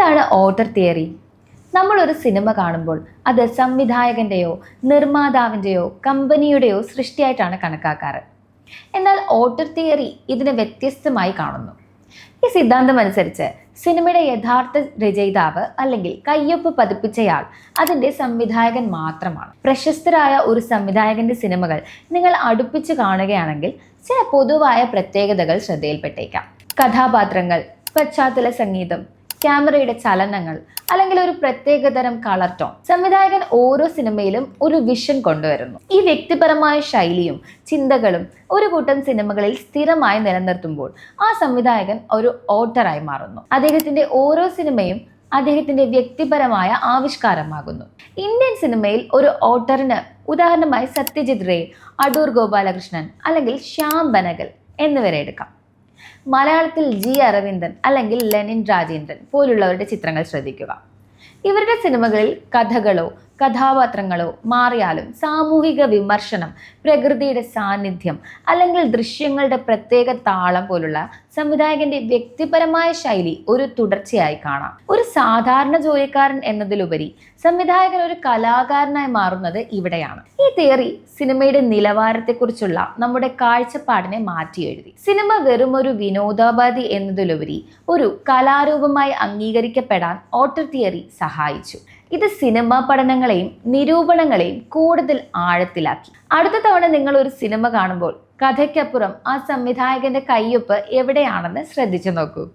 എന്താണ് order theory നമ്മൾ ഒരു സിനിമ കാണുമ്പോൾ അത് സംവിധായകന്റെയോ നിർമ്മാതാവിന്റെയോ കമ്പനിയുടെയോ സൃഷ്ടിയായിട്ടാണ് കണക്കാക്കാറ്. എന്നാൽ ഓട്ടർ തിയറി ഇതിനെ വ്യത്യസ്തമായി കാണുന്നു. ഈ സിദ്ധാന്തം അനുസരിച്ച് സിനിമയുടെ യഥാർത്ഥ രചയിതാവ് അല്ലെങ്കിൽ കയ്യൊപ്പ് പതിപ്പിച്ചയാൾ അതിന്റെ സംവിധായകൻ മാത്രമാണ്. പ്രശസ്തരായ ഒരു സംവിധായകന്റെ സിനിമകൾ നിങ്ങൾ അടുപ്പിച്ച് കാണുകയാണെങ്കിൽ ചില പൊതുവായ പ്രത്യേകതകൾ ശ്രദ്ധയിൽപ്പെട്ടേക്കാം. കഥാപാത്രങ്ങൾ പശ്ചാത്തല സംഗീതം ക്യാമറയുടെ ചലനങ്ങൾ അല്ലെങ്കിൽ ഒരു പ്രത്യേകതരം കളർ ടോൺ. സംവിധായകൻ ഓരോ സിനിമയിലും ഒരു വിഷൻ കൊണ്ടുവരുന്നു. ഈ വ്യക്തിപരമായ ശൈലിയും ചിന്തകളും ഒരു കൂട്ടം സിനിമകളിൽ സ്ഥിരമായി നിലനിർത്തുമ്പോൾ ആ സംവിധായകൻ ഒരു ഓട്ടറായി മാറുന്നു. അദ്ദേഹത്തിന്റെ ഓരോ സിനിമയും അദ്ദേഹത്തിന്റെ വ്യക്തിപരമായ ആവിഷ്കാരമാകുന്നു. ഇന്ത്യൻ സിനിമയിൽ ഒരു ഓട്ടറിന് ഉദാഹരണമായി സത്യജിത് റേ അടൂർ ഗോപാലകൃഷ്ണൻ അല്ലെങ്കിൽ ശ്യാം ബനഗൽ എന്നിവരെ എടുക്കാം. മലയാളത്തിൽ ജി അരവിന്ദൻ അല്ലെങ്കിൽ ലെനിൻ രാജേന്ദ്രൻ പോലുള്ളവരുടെ ചിത്രങ്ങൾ ശ്രദ്ധിക്കുക. ഇവരുടെ സിനിമകളിൽ കഥകളോ കഥാപാത്രങ്ങളോ മാറിയാലും സാമൂഹിക വിമർശനം പ്രകൃതിയുടെ സാന്നിധ്യം അല്ലെങ്കിൽ ദൃശ്യങ്ങളുടെ പ്രത്യേക താളം പോലുള്ള സംവിധായകന്റെ വ്യക്തിപരമായ ശൈലി ഒരു തുടർച്ചയായി കാണാം. ഒരു സാധാരണ ജോലിക്കാരൻ എന്നതിലുപരി സംവിധായകൻ ഒരു കലാകാരനായി മാറുന്നത് ഇവിടെയാണ്. ഈ തിയറി സിനിമയുടെ നിലവാരത്തെക്കുറിച്ചുള്ള നമ്മുടെ കാഴ്ചപ്പാടിനെ മാറ്റി എഴുതി. സിനിമ വെറും ഒരു വിനോദോപാധി എന്നതിലുപരി ഒരു കലാരൂപമായി അംഗീകരിക്കപ്പെടാൻ ഓട്ടർ തിയറി സഹായിച്ചു. ഇത് സിനിമാ പഠനങ്ങളെയും നിരൂപണങ്ങളെയും കൂടുതൽ ആഴത്തിലാക്കി. അടുത്ത തവണ നിങ്ങൾ ഒരു സിനിമ കാണുമ്പോൾ കഥയ്ക്കപ്പുറം ആ സംവിധായകന്റെ കയ്യൊപ്പ് എവിടെയാണെന്ന് ശ്രദ്ധിച്ചു നോക്കൂ.